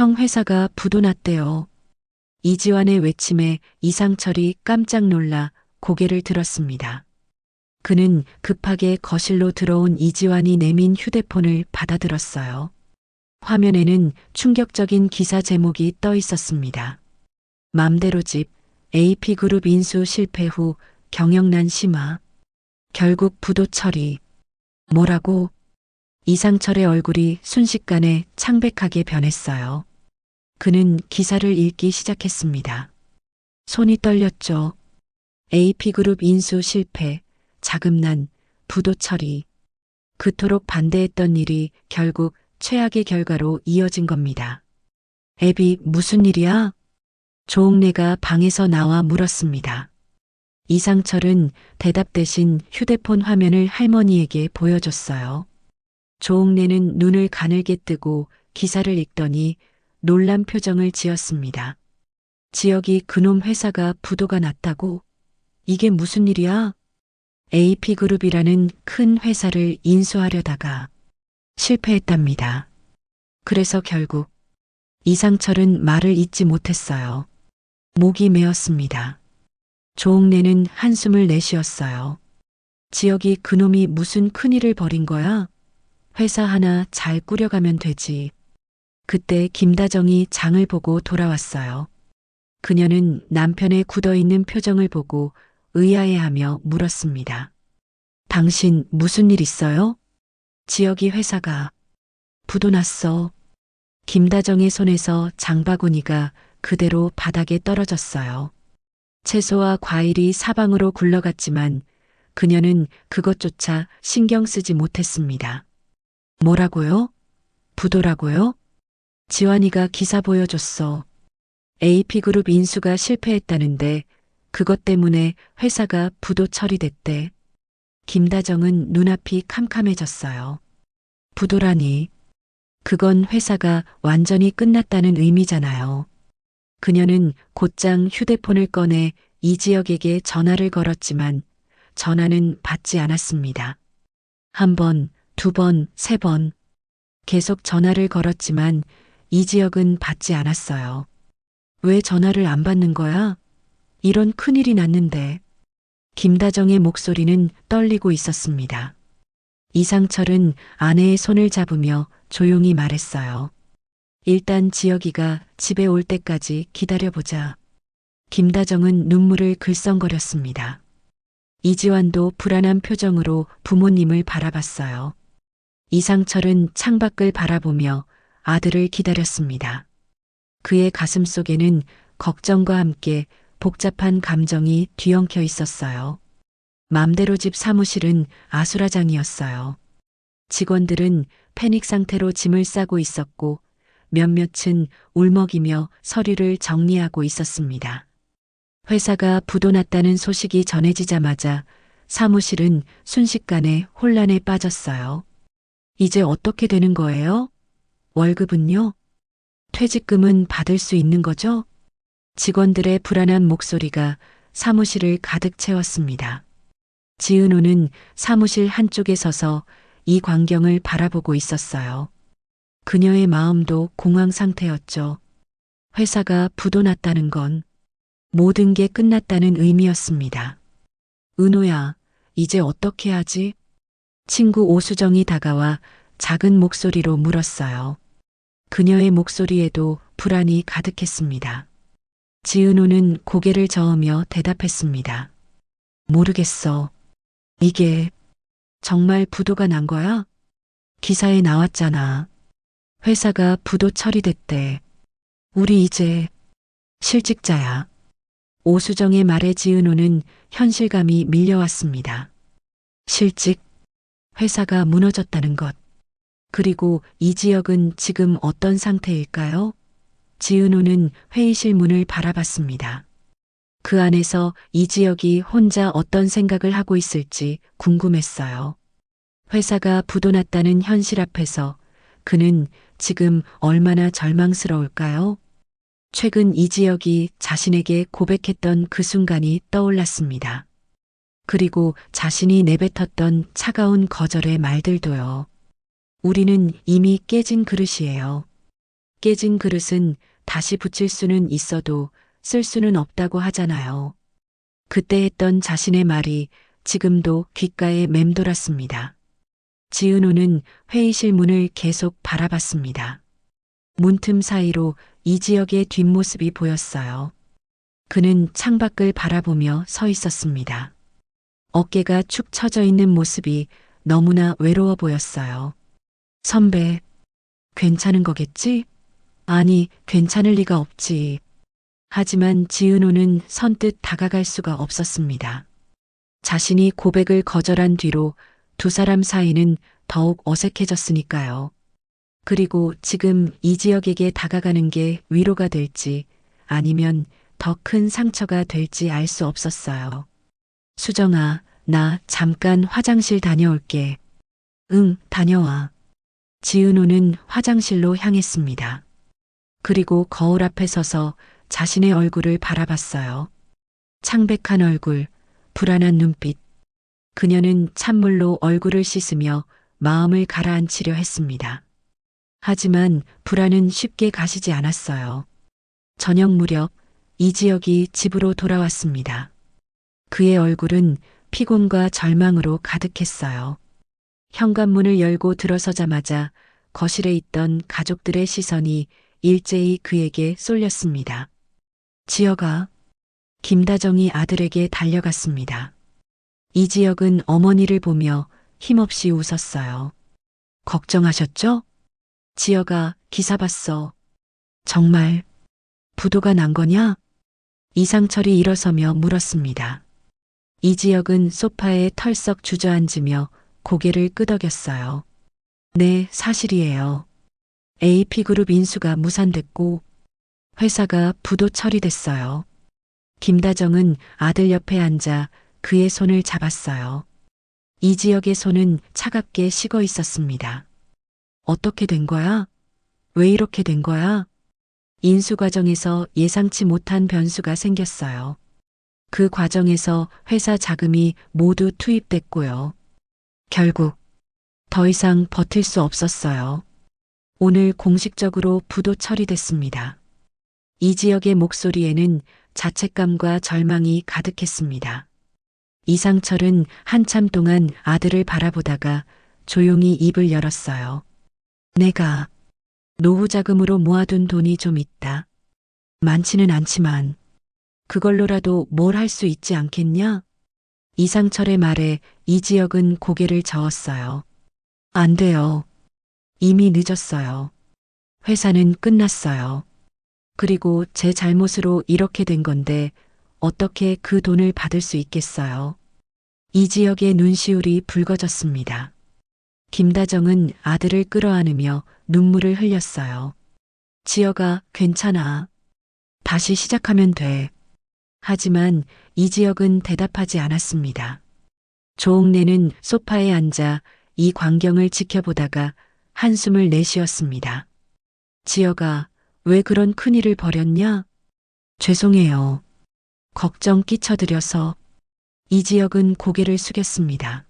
형 회사가 부도났대요. 이지환의 외침에 이상철이 깜짝 놀라 고개를 들었습니다. 그는 급하게 거실로 들어온 이지환이 내민 휴대폰을 받아들었어요. 화면에는 충격적인 기사 제목이 떠 있었습니다. 맘대로 집, AP그룹 인수 실패 후 경영난 심화. 결국 부도 처리. 뭐라고? 이상철의 얼굴이 순식간에 창백하게 변했어요. 그는 기사를 읽기 시작했습니다. 손이 떨렸죠. AP그룹 인수 실패, 자금난, 부도 처리. 그토록 반대했던 일이 결국 최악의 결과로 이어진 겁니다. 애비, 무슨 일이야? 조옥래가 방에서 나와 물었습니다. 이상철은 대답 대신 휴대폰 화면을 할머니에게 보여줬어요. 조옥래는 눈을 가늘게 뜨고 기사를 읽더니 놀란 표정을 지었습니다. 지역이 그놈 회사가 부도가 났다고? 이게 무슨 일이야? AP그룹이라는 큰 회사를 인수하려다가 실패했답니다. 그래서 결국 이상철은 말을 잇지 못했어요. 목이 메었습니다. 조옥래는 한숨을 내쉬었어요. 지역이 그놈이 무슨 큰일을 벌인 거야? 회사 하나 잘 꾸려가면 되지. 그때 김다정이 장을 보고 돌아왔어요. 그녀는 남편의 굳어있는 표정을 보고 의아해하며 물었습니다. 당신 무슨 일 있어요? 지역이 회사가 부도 났어. 김다정의 손에서 장바구니가 그대로 바닥에 떨어졌어요. 채소와 과일이 사방으로 굴러갔지만 그녀는 그것조차 신경 쓰지 못했습니다. 뭐라고요? 부도라고요? 지환이가 기사 보여줬어. AP그룹 인수가 실패했다는데 그것 때문에 회사가 부도 처리됐대. 김다정은 눈앞이 캄캄해졌어요. 부도라니. 그건 회사가 완전히 끝났다는 의미잖아요. 그녀는 곧장 휴대폰을 꺼내 이지혁에게 전화를 걸었지만 전화는 받지 않았습니다. 한 번, 두 번, 세 번. 계속 전화를 걸었지만 이지혁은 받지 않았어요. 왜 전화를 안 받는 거야? 이런 큰일이 났는데. 김다정의 목소리는 떨리고 있었습니다. 이상철은 아내의 손을 잡으며 조용히 말했어요. 일단 지혁이가 집에 올 때까지 기다려보자. 김다정은 눈물을 글썽거렸습니다. 이지환도 불안한 표정으로 부모님을 바라봤어요. 이상철은 창밖을 바라보며 아들을 기다렸습니다. 그의 가슴 속에는 걱정과 함께 복잡한 감정이 뒤엉켜 있었어요. 맘대로 집 사무실은 아수라장이었어요. 직원들은 패닉 상태로 짐을 싸고 있었고 몇몇은 울먹이며 서류를 정리하고 있었습니다. 회사가 부도났다는 소식이 전해지자마자 사무실은 순식간에 혼란에 빠졌어요. 이제 어떻게 되는 거예요? 월급은요? 퇴직금은 받을 수 있는 거죠? 직원들의 불안한 목소리가 사무실을 가득 채웠습니다. 지은호는 사무실 한쪽에 서서 이 광경을 바라보고 있었어요. 그녀의 마음도 공황 상태였죠. 회사가 부도났다는 건 모든 게 끝났다는 의미였습니다. 은호야, 이제 어떻게 하지? 친구 오수정이 다가와 작은 목소리로 물었어요. 그녀의 목소리에도 불안이 가득했습니다. 지은호는 고개를 저으며 대답했습니다. 모르겠어. 이게 정말 부도가 난 거야? 기사에 나왔잖아. 회사가 부도 처리됐대. 우리 이제 실직자야. 오수정의 말에 지은호는 현실감이 밀려왔습니다. 실직, 회사가 무너졌다는 것. 그리고 이 지역은 지금 어떤 상태일까요? 지은호는 회의실 문을 바라봤습니다. 그 안에서 이 지역이 혼자 어떤 생각을 하고 있을지 궁금했어요. 회사가 부도났다는 현실 앞에서 그는 지금 얼마나 절망스러울까요? 최근 이 지역이 자신에게 고백했던 그 순간이 떠올랐습니다. 그리고 자신이 내뱉었던 차가운 거절의 말들도요. 우리는 이미 깨진 그릇이에요. 깨진 그릇은 다시 붙일 수는 있어도 쓸 수는 없다고 하잖아요. 그때 했던 자신의 말이 지금도 귓가에 맴돌았습니다. 지은호는 회의실 문을 계속 바라봤습니다. 문틈 사이로 이지혁의 뒷모습이 보였어요. 그는 창밖을 바라보며 서 있었습니다. 어깨가 축 처져 있는 모습이 너무나 외로워 보였어요. 선배, 괜찮은 거겠지? 아니, 괜찮을 리가 없지. 하지만 지은호는 선뜻 다가갈 수가 없었습니다. 자신이 고백을 거절한 뒤로 두 사람 사이는 더욱 어색해졌으니까요. 그리고 지금 이지혁에게 다가가는 게 위로가 될지 아니면 더 큰 상처가 될지 알 수 없었어요. 수정아, 나 잠깐 화장실 다녀올게. 응, 다녀와. 지은호는 화장실로 향했습니다. 그리고 거울 앞에 서서 자신의 얼굴을 바라봤어요. 창백한 얼굴, 불안한 눈빛. 그녀는 찬물로 얼굴을 씻으며 마음을 가라앉히려 했습니다. 하지만 불안은 쉽게 가시지 않았어요. 저녁 무렵 이지혁이 집으로 돌아왔습니다. 그의 얼굴은 피곤과 절망으로 가득했어요. 현관문을 열고 들어서자마자 거실에 있던 가족들의 시선이 일제히 그에게 쏠렸습니다. 지혁아, 김다정이 아들에게 달려갔습니다. 이지혁은 어머니를 보며 힘없이 웃었어요. 걱정하셨죠? 지혁아, 기사 봤어. 정말 부도가 난 거냐? 이상철이 일어서며 물었습니다. 이지혁은 소파에 털썩 주저앉으며 고개를 끄덕였어요. 네, 사실이에요. AP그룹 인수가 무산됐고 회사가 부도 처리됐어요. 김다정은 아들 옆에 앉아 그의 손을 잡았어요. 이지혁의 손은 차갑게 식어 있었습니다. 어떻게 된 거야? 왜 이렇게 된 거야? 인수 과정에서 예상치 못한 변수가 생겼어요. 그 과정에서 회사 자금이 모두 투입됐고요. 결국 더 이상 버틸 수 없었어요. 오늘 공식적으로 부도 처리됐습니다. 이지혁의 목소리에는 자책감과 절망이 가득했습니다. 이상철은 한참 동안 아들을 바라보다가 조용히 입을 열었어요. 내가 노후 자금으로 모아둔 돈이 좀 있다. 많지는 않지만 그걸로라도 뭘 할 수 있지 않겠냐? 이상철의 말에 이지혁은 고개를 저었어요. 안 돼요. 이미 늦었어요. 회사는 끝났어요. 그리고 제 잘못으로 이렇게 된 건데 어떻게 그 돈을 받을 수 있겠어요? 이지혁의 눈시울이 붉어졌습니다. 김다정은 아들을 끌어안으며 눈물을 흘렸어요. 지혁아, 괜찮아. 다시 시작하면 돼. 하지만 이지혁은 대답하지 않았습니다. 조옥래는 소파에 앉아 이 광경을 지켜보다가 한숨을 내쉬었습니다. 지혁아, 왜 그런 큰일을 벌였냐? 죄송해요. 걱정 끼쳐드려서 이지혁은 고개를 숙였습니다.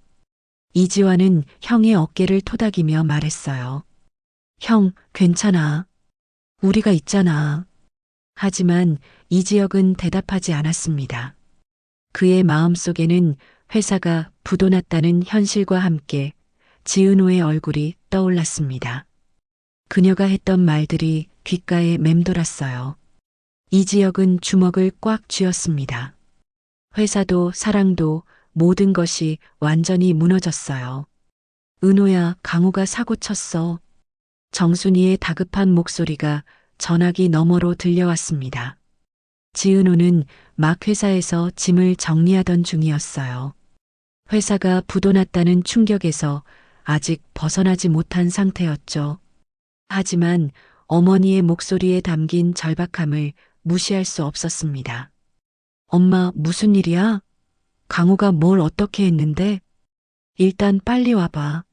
이지환은 형의 어깨를 토닥이며 말했어요. 형, 괜찮아. 우리가 있잖아. 하지만 이지혁은 대답하지 않았습니다. 그의 마음 속에는 회사가 부도났다는 현실과 함께 지은호의 얼굴이 떠올랐습니다. 그녀가 했던 말들이 귓가에 맴돌았어요. 이지혁은 주먹을 꽉 쥐었습니다. 회사도 사랑도 모든 것이 완전히 무너졌어요. 은호야, 강호가 사고 쳤어. 정순이의 다급한 목소리가 전화기 너머로 들려왔습니다. 지은호는 막 회사에서 짐을 정리하던 중이었어요. 회사가 부도났다는 충격에서 아직 벗어나지 못한 상태였죠. 하지만 어머니의 목소리에 담긴 절박함을 무시할 수 없었습니다. 엄마, 무슨 일이야? 강호가 뭘 어떻게 했는데? 일단 빨리 와봐.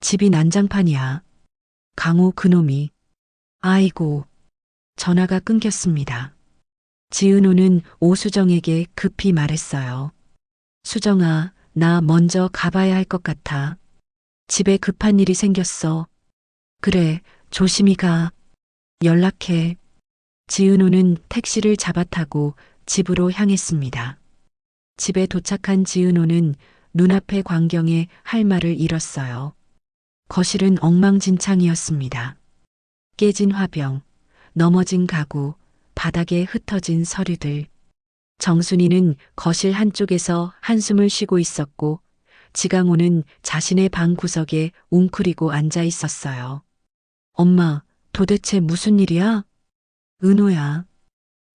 집이 난장판이야. 강호 그놈이. 아이고. 전화가 끊겼습니다. 지은호는 오수정에게 급히 말했어요. 수정아, 나 먼저 가봐야 할 것 같아. 집에 급한 일이 생겼어. 그래, 조심히 가. 연락해. 지은호는 택시를 잡아타고 집으로 향했습니다. 집에 도착한 지은호는 눈앞의 광경에 할 말을 잃었어요. 거실은 엉망진창이었습니다. 깨진 화병, 넘어진 가구, 바닥에 흩어진 서류들. 정순이는 거실 한쪽에서 한숨을 쉬고 있었고, 지강호는 자신의 방 구석에 웅크리고 앉아 있었어요. 엄마, 도대체 무슨 일이야? 은호야.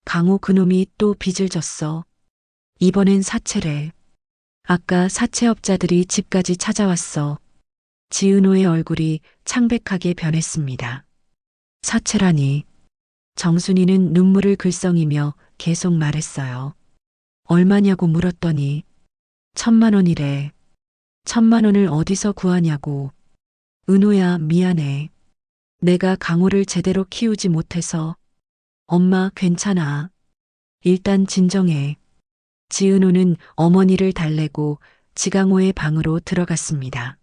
강호 그놈이 또 빚을 졌어. 이번엔 사채래. 아까 사채업자들이 집까지 찾아왔어. 지은호의 얼굴이 창백하게 변했습니다. 사채라니. 정순이는 눈물을 글썽이며 계속 말했어요. 얼마냐고 물었더니 천만 원이래. 천만 원을 어디서 구하냐고. 은호야 미안해. 내가 강호를 제대로 키우지 못해서 엄마 괜찮아. 일단 진정해. 지은호는 어머니를 달래고 지강호의 방으로 들어갔습니다.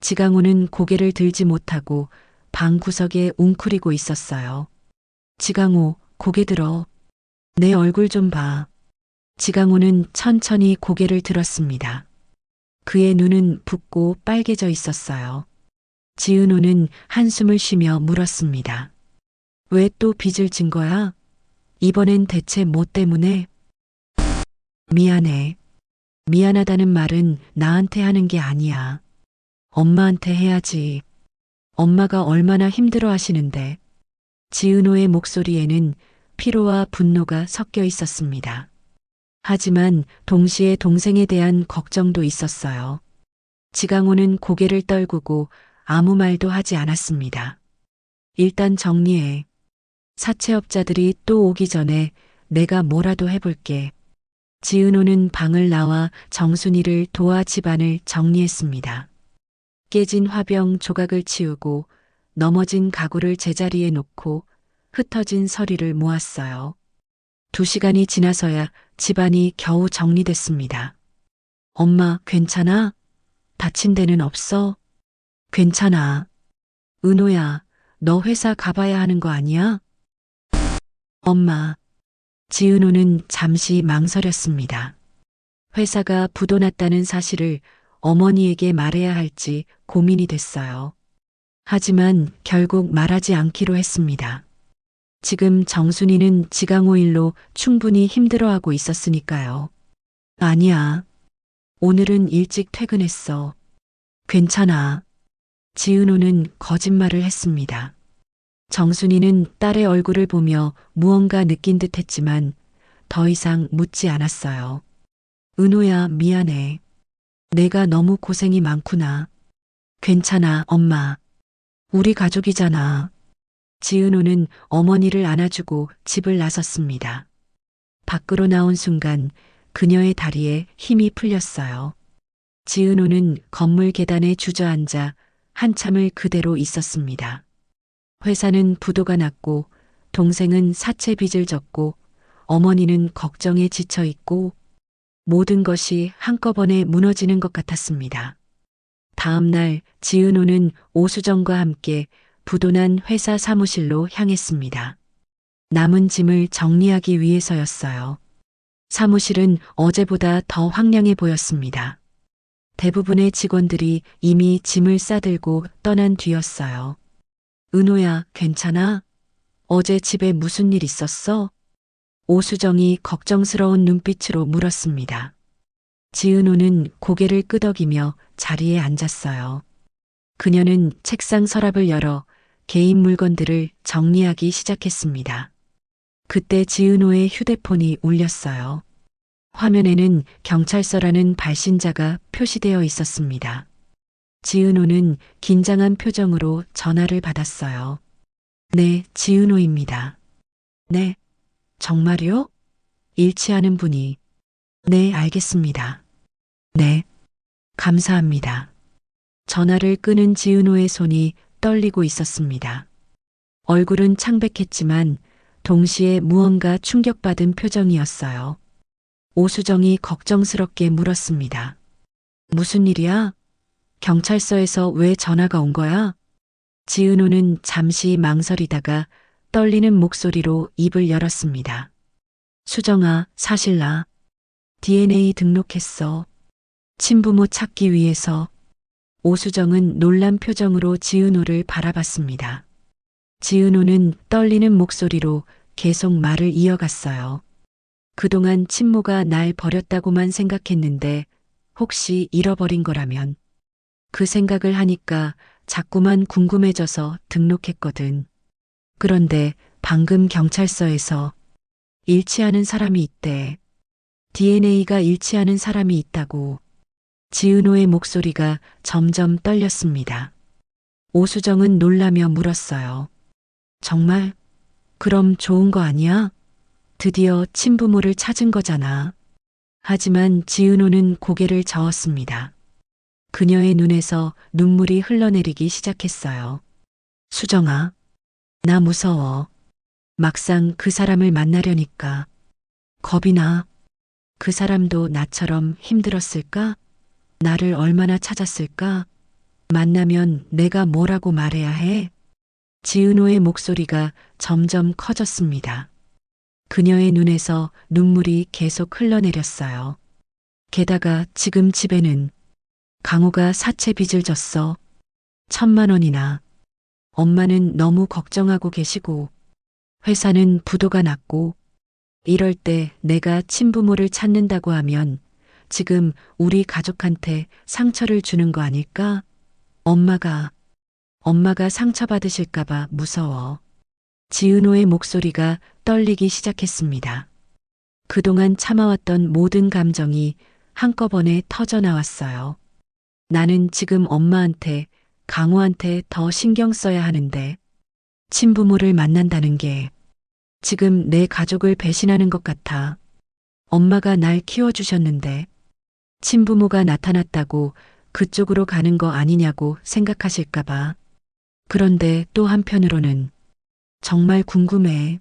지강호는 고개를 들지 못하고 방 구석에 웅크리고 있었어요. 지강호, 고개 들어. 내 얼굴 좀 봐. 지강호는 천천히 고개를 들었습니다. 그의 눈은 붓고 빨개져 있었어요. 지은호는 한숨을 쉬며 물었습니다. 왜 또 빚을 진 거야? 이번엔 대체 뭐 때문에? 미안해. 미안하다는 말은 나한테 하는 게 아니야. 엄마한테 해야지. 엄마가 얼마나 힘들어 하시는데. 지은호의 목소리에는 피로와 분노가 섞여 있었습니다. 하지만 동시에 동생에 대한 걱정도 있었어요. 지강호는 고개를 떨구고 아무 말도 하지 않았습니다. 일단 정리해. 사채업자들이 또 오기 전에 내가 뭐라도 해볼게. 지은호는 방을 나와 정순이를 도와 집안을 정리했습니다. 깨진 화병 조각을 치우고 넘어진 가구를 제자리에 놓고 흩어진 서리를 모았어요. 두 시간이 지나서야 집안이 겨우 정리됐습니다. 엄마, 괜찮아? 다친 데는 없어? 괜찮아. 은호야, 너 회사 가봐야 하는 거 아니야? 엄마. 지은호는 잠시 망설였습니다. 회사가 부도났다는 사실을 어머니에게 말해야 할지 고민이 됐어요. 하지만 결국 말하지 않기로 했습니다. 지금 정순이는 지강호 일로 충분히 힘들어하고 있었으니까요. 아니야. 오늘은 일찍 퇴근했어. 괜찮아. 지은호는 거짓말을 했습니다. 정순이는 딸의 얼굴을 보며 무언가 느낀 듯 했지만 더 이상 묻지 않았어요. 은호야, 미안해. 내가 너무 고생이 많구나. 괜찮아, 엄마. 우리 가족이잖아. 지은호는 어머니를 안아주고 집을 나섰습니다. 밖으로 나온 순간 그녀의 다리에 힘이 풀렸어요. 지은호는 건물 계단에 주저앉아 한참을 그대로 있었습니다. 회사는 부도가 났고 동생은 사채 빚을 졌고 어머니는 걱정에 지쳐 있고 모든 것이 한꺼번에 무너지는 것 같았습니다. 다음 날 지은호는 오수정과 함께 부도난 회사 사무실로 향했습니다. 남은 짐을 정리하기 위해서였어요. 사무실은 어제보다 더 황량해 보였습니다. 대부분의 직원들이 이미 짐을 싸들고 떠난 뒤였어요. 은호야, 괜찮아? 어제 집에 무슨 일 있었어? 오수정이 걱정스러운 눈빛으로 물었습니다. 지은호는 고개를 끄덕이며 자리에 앉았어요. 그녀는 책상 서랍을 열어 개인 물건들을 정리하기 시작했습니다. 그때 지은호의 휴대폰이 울렸어요. 화면에는 경찰서라는 발신자가 표시되어 있었습니다. 지은호는 긴장한 표정으로 전화를 받았어요. 네, 지은호입니다. 네, 정말요? 일치하는 분이. 네, 알겠습니다. 네, 감사합니다. 전화를 끄는 지은호의 손이 떨리고 있었습니다. 얼굴은 창백했지만 동시에 무언가 충격받은 표정이었어요. 오수정이 걱정스럽게 물었습니다. 무슨 일이야? 경찰서에서 왜 전화가 온 거야? 지은호는 잠시 망설이다가 떨리는 목소리로 입을 열었습니다. 수정아, 사실 나 DNA 등록했어. 친부모 찾기 위해서 오수정은 놀란 표정으로 지은호를 바라봤습니다. 지은호는 떨리는 목소리로 계속 말을 이어갔어요. 그동안 친모가 날 버렸다고만 생각했는데 혹시 잃어버린 거라면 그 생각을 하니까 자꾸만 궁금해져서 등록했거든. 그런데 방금 경찰서에서 일치하는 사람이 있대. DNA가 일치하는 사람이 있다고. 지은호의 목소리가 점점 떨렸습니다. 오수정은 놀라며 물었어요. 정말? 그럼 좋은 거 아니야? 드디어 친부모를 찾은 거잖아. 하지만 지은호는 고개를 저었습니다. 그녀의 눈에서 눈물이 흘러내리기 시작했어요. 수정아, 나 무서워. 막상 그 사람을 만나려니까 겁이 나. 그 사람도 나처럼 힘들었을까? 나를 얼마나 찾았을까? 만나면 내가 뭐라고 말해야 해? 지은호의 목소리가 점점 커졌습니다. 그녀의 눈에서 눈물이 계속 흘러내렸어요. 게다가 지금 집에는 강호가 사채 빚을 졌어. 천만 원이나. 엄마는 너무 걱정하고 계시고, 회사는 부도가 났고, 이럴 때 내가 친부모를 찾는다고 하면 지금 우리 가족한테 상처를 주는 거 아닐까? 엄마가, 엄마가 상처받으실까봐 무서워. 지은호의 목소리가 떨리기 시작했습니다. 그동안 참아왔던 모든 감정이 한꺼번에 터져 나왔어요. 나는 지금 엄마한테, 강호한테 더 신경 써야 하는데, 친부모를 만난다는 게 지금 내 가족을 배신하는 것 같아. 엄마가 날 키워주셨는데, 친부모가 나타났다고 그쪽으로 가는 거 아니냐고 생각하실까봐. 그런데 또 한편으로는 정말 궁금해.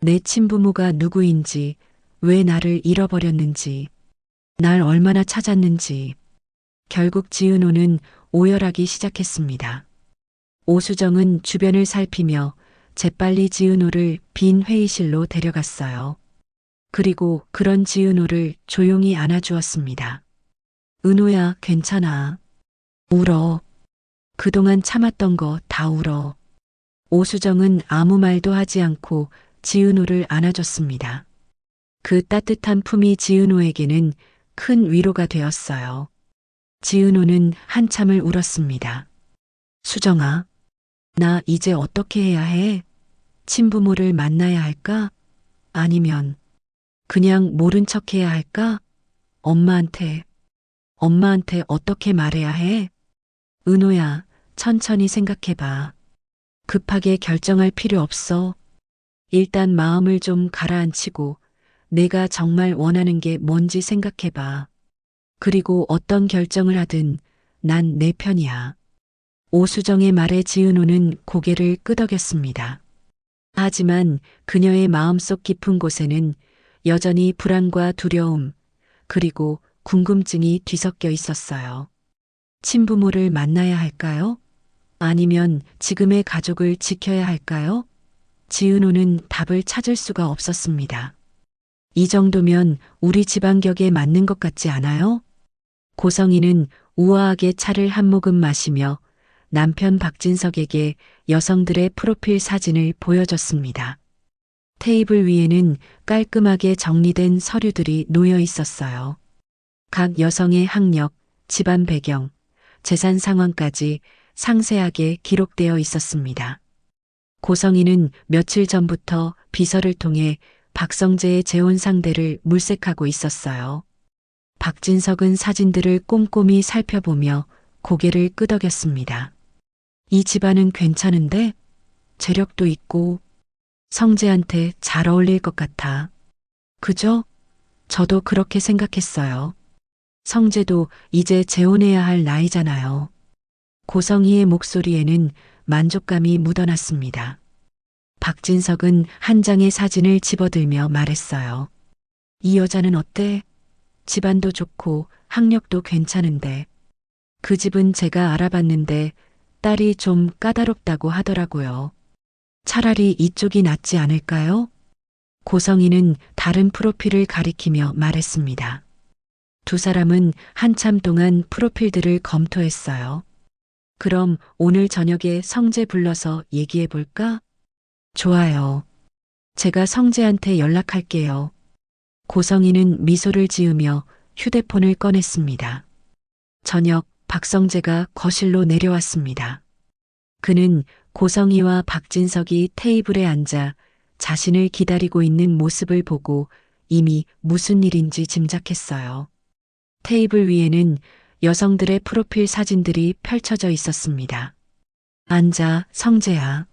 내 친부모가 누구인지, 왜 나를 잃어버렸는지, 날 얼마나 찾았는지. 결국 지은호는 오열하기 시작했습니다. 오수정은 주변을 살피며 재빨리 지은호를 빈 회의실로 데려갔어요. 그리고 그런 지은호를 조용히 안아주었습니다. 은호야, 괜찮아. 울어. 그동안 참았던 거 다 울어. 오수정은 아무 말도 하지 않고 지은호를 안아줬습니다. 그 따뜻한 품이 지은호에게는 큰 위로가 되었어요. 지은호는 한참을 울었습니다. 수정아, 나 이제 어떻게 해야 해? 친부모를 만나야 할까? 아니면 그냥 모른 척 해야 할까? 엄마한테, 엄마한테 어떻게 말해야 해? 은호야, 천천히 생각해봐. 급하게 결정할 필요 없어. 일단 마음을 좀 가라앉히고 내가 정말 원하는 게 뭔지 생각해봐. 그리고 어떤 결정을 하든 난 내 편이야. 오수정의 말에 지은호는 고개를 끄덕였습니다. 하지만 그녀의 마음속 깊은 곳에는 여전히 불안과 두려움, 그리고 궁금증이 뒤섞여 있었어요. 친부모를 만나야 할까요? 아니면 지금의 가족을 지켜야 할까요? 지은호는 답을 찾을 수가 없었습니다. 이 정도면 우리 집안격에 맞는 것 같지 않아요? 고성이는 우아하게 차를 한 모금 마시며 남편 박진석에게 여성들의 프로필 사진을 보여줬습니다. 테이블 위에는 깔끔하게 정리된 서류들이 놓여 있었어요. 각 여성의 학력, 집안 배경, 재산 상황까지 상세하게 기록되어 있었습니다. 고성이는 며칠 전부터 비서를 통해 박성재의 재혼 상대를 물색하고 있었어요. 박진석은 사진들을 꼼꼼히 살펴보며 고개를 끄덕였습니다. 이 집안은 괜찮은데 재력도 있고 성재한테 잘 어울릴 것 같아. 그죠? 저도 그렇게 생각했어요. 성재도 이제 재혼해야 할 나이잖아요. 고성희의 목소리에는 만족감이 묻어났습니다. 박진석은 한 장의 사진을 집어들며 말했어요. 이 여자는 어때? 집안도 좋고 학력도 괜찮은데. 그 집은 제가 알아봤는데 딸이 좀 까다롭다고 하더라고요. 차라리 이쪽이 낫지 않을까요? 고성이는 다른 프로필을 가리키며 말했습니다. 두 사람은 한참 동안 프로필들을 검토했어요. 그럼 오늘 저녁에 성재 불러서 얘기해 볼까? 좋아요. 제가 성재한테 연락할게요. 고성이는 미소를 지으며 휴대폰을 꺼냈습니다. 저녁 박성재가 거실로 내려왔습니다. 그는 고성이와 박진석이 테이블에 앉아 자신을 기다리고 있는 모습을 보고 이미 무슨 일인지 짐작했어요. 테이블 위에는 여성들의 프로필 사진들이 펼쳐져 있었습니다. 앉아, 성재야.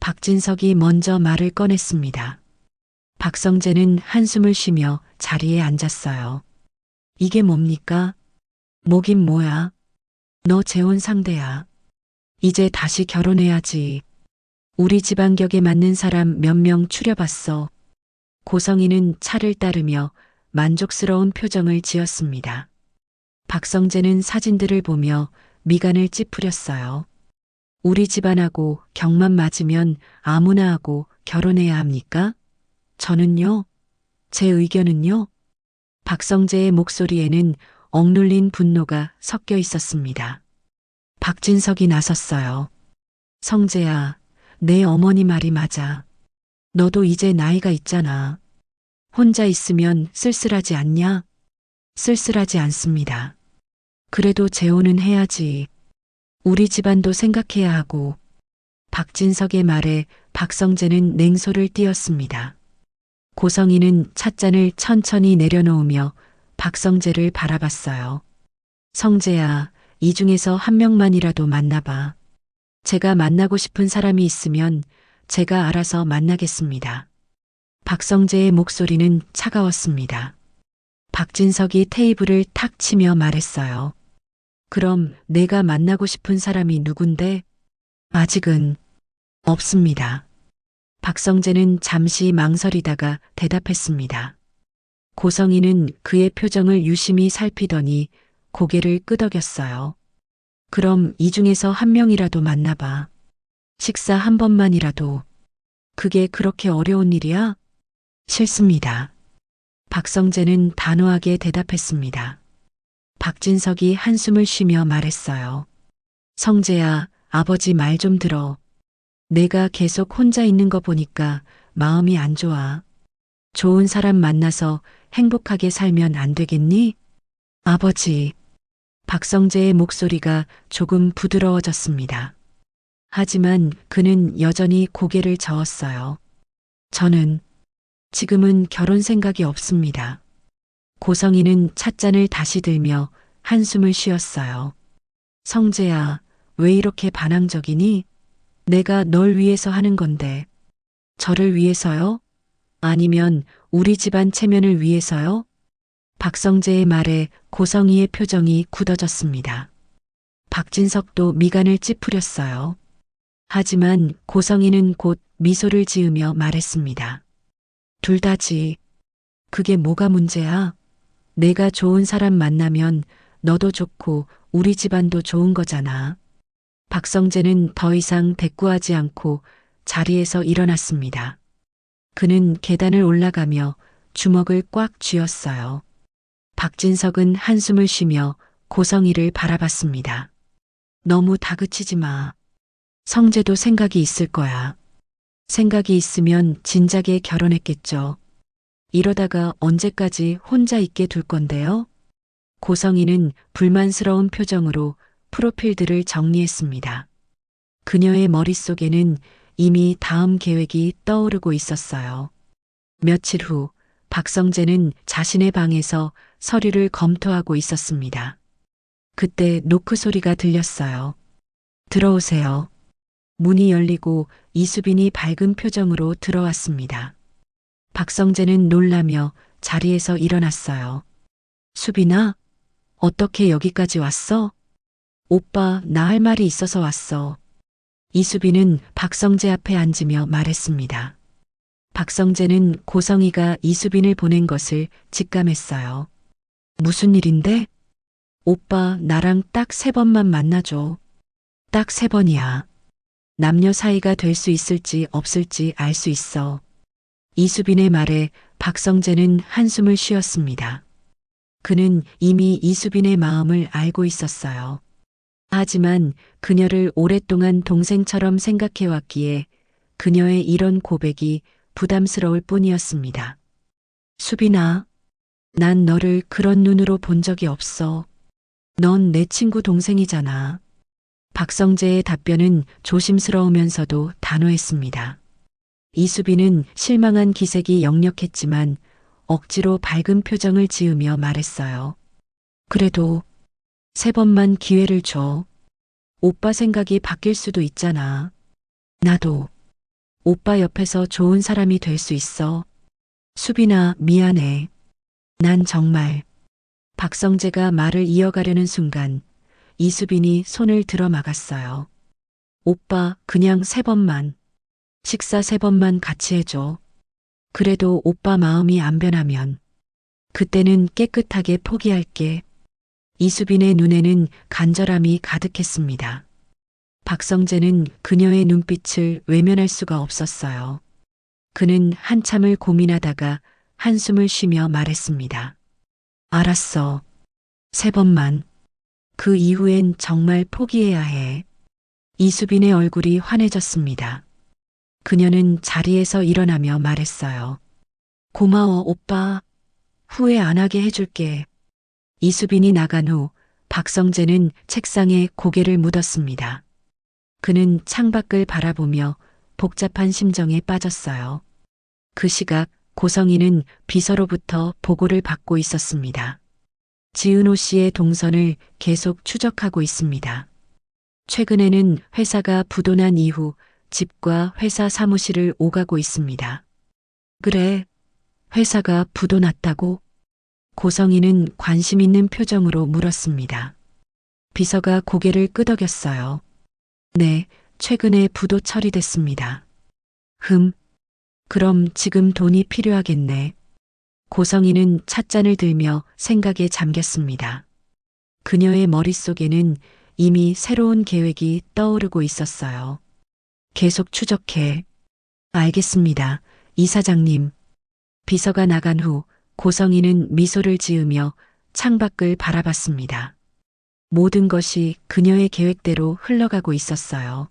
박진석이 먼저 말을 꺼냈습니다. 박성재는 한숨을 쉬며 자리에 앉았어요. 이게 뭡니까? 뭐긴 뭐야? 너 재혼 상대야. 이제 다시 결혼해야지. 우리 집 안격에 맞는 사람 몇 명 추려봤어. 고성이는 차를 따르며 만족스러운 표정을 지었습니다. 박성재는 사진들을 보며 미간을 찌푸렸어요. 우리 집안하고 경만 맞으면 아무나 하고 결혼해야 합니까? 저는요? 제 의견은요? 박성재의 목소리에는 억눌린 분노가 섞여 있었습니다. 박진석이 나섰어요. 성재야, 내 어머니 말이 맞아. 너도 이제 나이가 있잖아. 혼자 있으면 쓸쓸하지 않냐? 쓸쓸하지 않습니다. 그래도 재혼은 해야지. 우리 집안도 생각해야 하고. 박진석의 말에 박성재는 냉소를 띄었습니다. 고성이는 찻잔을 천천히 내려놓으며 박성재를 바라봤어요. 성재야, 이 중에서 한 명만이라도 만나봐. 제가 만나고 싶은 사람이 있으면 제가 알아서 만나겠습니다. 박성재의 목소리는 차가웠습니다. 박진석이 테이블을 탁 치며 말했어요. 그럼 내가 만나고 싶은 사람이 누군데? 아직은 없습니다. 박성재는 잠시 망설이다가 대답했습니다. 고성이는 그의 표정을 유심히 살피더니 고개를 끄덕였어요. 그럼 이 중에서 한 명이라도 만나봐. 식사 한 번만이라도. 그게 그렇게 어려운 일이야? 싫습니다. 박성재는 단호하게 대답했습니다. 박진석이 한숨을 쉬며 말했어요. 성재야, 아버지 말 좀 들어. 내가 계속 혼자 있는 거 보니까 마음이 안 좋아. 좋은 사람 만나서 행복하게 살면 안 되겠니? 아버지. 박성재의 목소리가 조금 부드러워졌습니다. 하지만 그는 여전히 고개를 저었어요. 저는 지금은 결혼 생각이 없습니다. 고성이는 찻잔을 다시 들며 한숨을 쉬었어요. 성재야, 왜 이렇게 반항적이니? 내가 널 위해서 하는 건데. 저를 위해서요? 아니면 우리 집안 체면을 위해서요? 박성재의 말에 고성이의 표정이 굳어졌습니다. 박진석도 미간을 찌푸렸어요. 하지만 고성이는 곧 미소를 지으며 말했습니다. 둘 다지. 그게 뭐가 문제야? 내가 좋은 사람 만나면 너도 좋고 우리 집안도 좋은 거잖아. 박성재는 더 이상 대꾸하지 않고 자리에서 일어났습니다. 그는 계단을 올라가며 주먹을 꽉 쥐었어요. 박진석은 한숨을 쉬며 고성이를 바라봤습니다. 너무 다그치지 마. 성재도 생각이 있을 거야. 생각이 있으면 진작에 결혼했겠죠. 이러다가 언제까지 혼자 있게 둘 건데요? 고성이는 불만스러운 표정으로 프로필들을 정리했습니다. 그녀의 머릿속에는 이미 다음 계획이 떠오르고 있었어요. 며칠 후 박성재는 자신의 방에서 서류를 검토하고 있었습니다. 그때 노크 소리가 들렸어요. 들어오세요. 문이 열리고 이수빈이 밝은 표정으로 들어왔습니다. 박성재는 놀라며 자리에서 일어났어요. 수빈아, 어떻게 여기까지 왔어? 오빠, 나 할 말이 있어서 왔어. 이수빈은 박성재 앞에 앉으며 말했습니다. 박성재는 고성이가 이수빈을 보낸 것을 직감했어요. 무슨 일인데? 오빠, 나랑 딱 세 번만 만나줘. 딱 세 번이야. 남녀 사이가 될 수 있을지 없을지 알 수 있어. 이수빈의 말에 박성재는 한숨을 쉬었습니다. 그는 이미 이수빈의 마음을 알고 있었어요. 하지만 그녀를 오랫동안 동생처럼 생각해왔기에 그녀의 이런 고백이 부담스러울 뿐이었습니다. 수빈아, 난 너를 그런 눈으로 본 적이 없어. 넌 내 친구 동생이잖아. 박성재의 답변은 조심스러우면서도 단호했습니다. 이수빈은 실망한 기색이 역력했지만 억지로 밝은 표정을 지으며 말했어요. 그래도 세 번만 기회를 줘. 오빠 생각이 바뀔 수도 있잖아. 나도 오빠 옆에서 좋은 사람이 될 수 있어. 수빈아, 미안해. 난 정말 박성재가 말을 이어가려는 순간 이수빈이 손을 들어 막았어요. 오빠, 그냥 세 번만. 식사 세 번만 같이 해줘. 그래도 오빠 마음이 안 변하면 그때는 깨끗하게 포기할게. 이수빈의 눈에는 간절함이 가득했습니다. 박성재는 그녀의 눈빛을 외면할 수가 없었어요. 그는 한참을 고민하다가 한숨을 쉬며 말했습니다. 알았어. 세 번만. 그 이후엔 정말 포기해야 해. 이수빈의 얼굴이 환해졌습니다. 그녀는 자리에서 일어나며 말했어요. 고마워, 오빠. 후회 안 하게 해줄게. 이수빈이 나간 후 박성재는 책상에 고개를 묻었습니다. 그는 창밖을 바라보며 복잡한 심정에 빠졌어요. 그 시각 고성이는 비서로부터 보고를 받고 있었습니다. 지은호 씨의 동선을 계속 추적하고 있습니다. 최근에는 회사가 부도난 이후 집과 회사 사무실을 오가고 있습니다. 그래, 회사가 부도났다고? 고성이는 관심 있는 표정으로 물었습니다. 비서가 고개를 끄덕였어요. 네, 최근에 부도 처리됐습니다. 흠, 그럼 지금 돈이 필요하겠네. 고성이는 찻잔을 들며 생각에 잠겼습니다. 그녀의 머릿속에는 이미 새로운 계획이 떠오르고 있었어요. 계속 추적해. 알겠습니다. 이사장님. 비서가 나간 후 고성이는 미소를 지으며 창밖을 바라봤습니다. 모든 것이 그녀의 계획대로 흘러가고 있었어요.